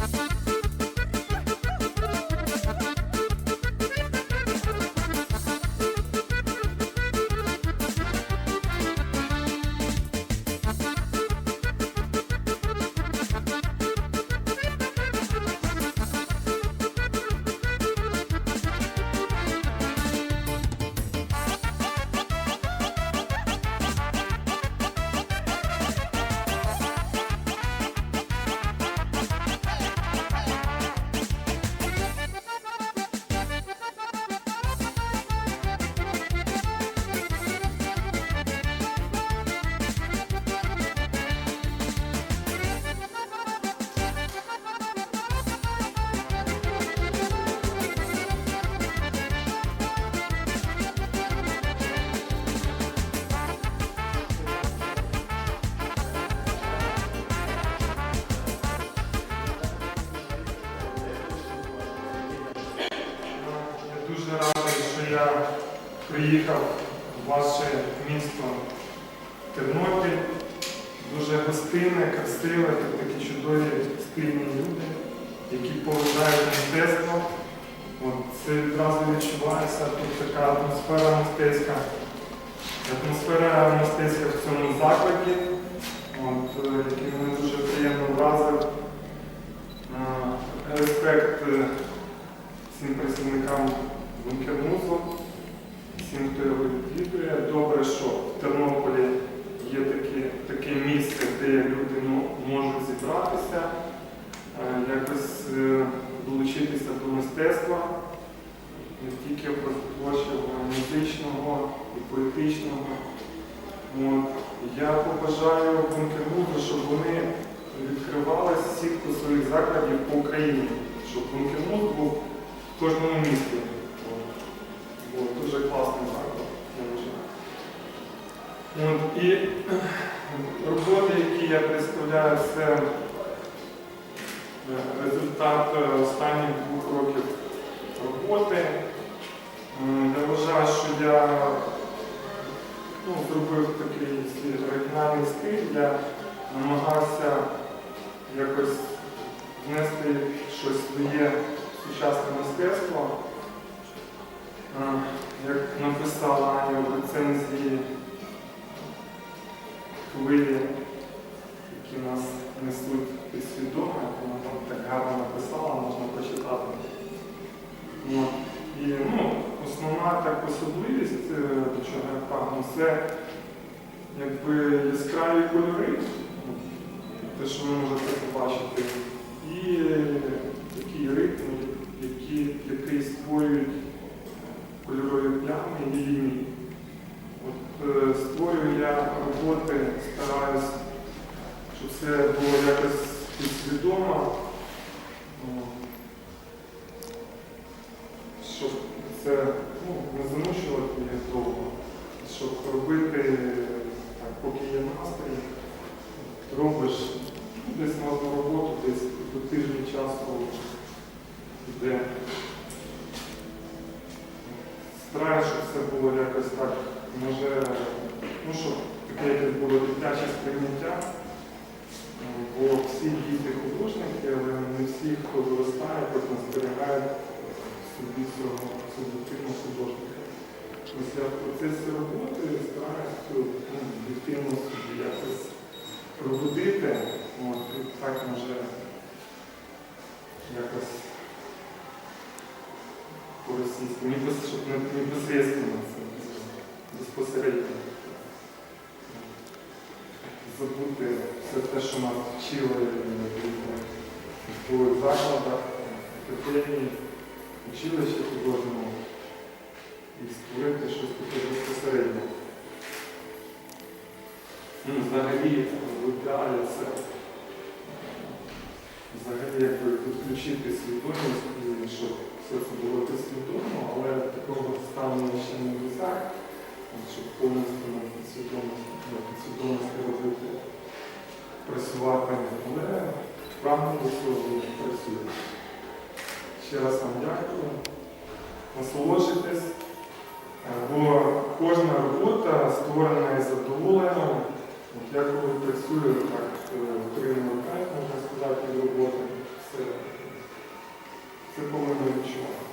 Я я приїхав в ваше місто Тернопіль. Дуже гостинне, красиве, тут такі чудові стильні люди, які поважають мистецтво. Це відразу відчувається, тут така атмосфера мистецька. Атмосфера мистецька в цьому закладі, е, який мене дуже приємно вразив. Е, Респект е, всім працівникам бункермузу, всім, хто його відвідує. Добре, що в Тернополі є таке, таке місце, де люди можуть зібратися, е, якось е, долучитися до мистецтва, не тільки творчого, музичного і поетичного. От. Я побажаю бункермузу, щоб вони відкривали сітку своїх закладів по Україні, щоб бункермуз був в кожному місті. От. От, Дуже класний заклад, я вважаю. От, і е, роботи, які я представляю, це е, результат е, останніх двох років роботи. Я вважаю, що я ну, зробив такий свій оригінальний стиль, я намагався якось внести щось своє сучасне мистецтво. Як написала Аня в рецензії хвилі, які нас несуть підсвідомо, вона там так гарно написала, можна почитати. От. І ну, основна так особливість, е, до чого я прагну, це якби яскраві кольори, те, що ви можете побачити, і такий ритм, які, який створюють кольорові плями і лінії. От, е, створюю я роботи, стараюсь, щоб це було якось підсвідомо, щоб це ну, не замушувати їх довго, щоб робити, так, поки є настрій, робиш ну, десь на одну роботу, десь до тижня часу йде. Стараюсь, щоб це було якось так, може, ну, щоб таке якесь було дитяче сприйняття. Бо всі діти художники, але не всі, хто виростає, потім зберігають собі цього суб'єктивного художника. Ось я в процесі роботи стараюся ну, дитину собі якось пробудити. От, так може якось по-російськи, щоб не непосредственно це безпосередньо. Забути все те, що нас вчили в закладах, академії, училищі художньому і створити щось таке безпосередньо. Ну, взагалі, ідеалі це взагалі якби підключити свідомість, і щоб повністю свідомості робити, працювати, але прагнути до цього працюємо. Ще раз вам дякую. Насолоджуйтесь, е, бо кожна робота створена із задоволенням. Я коли працюю так е, отримую кайф, можна сказати, роботи, Це Це повинно відчувати.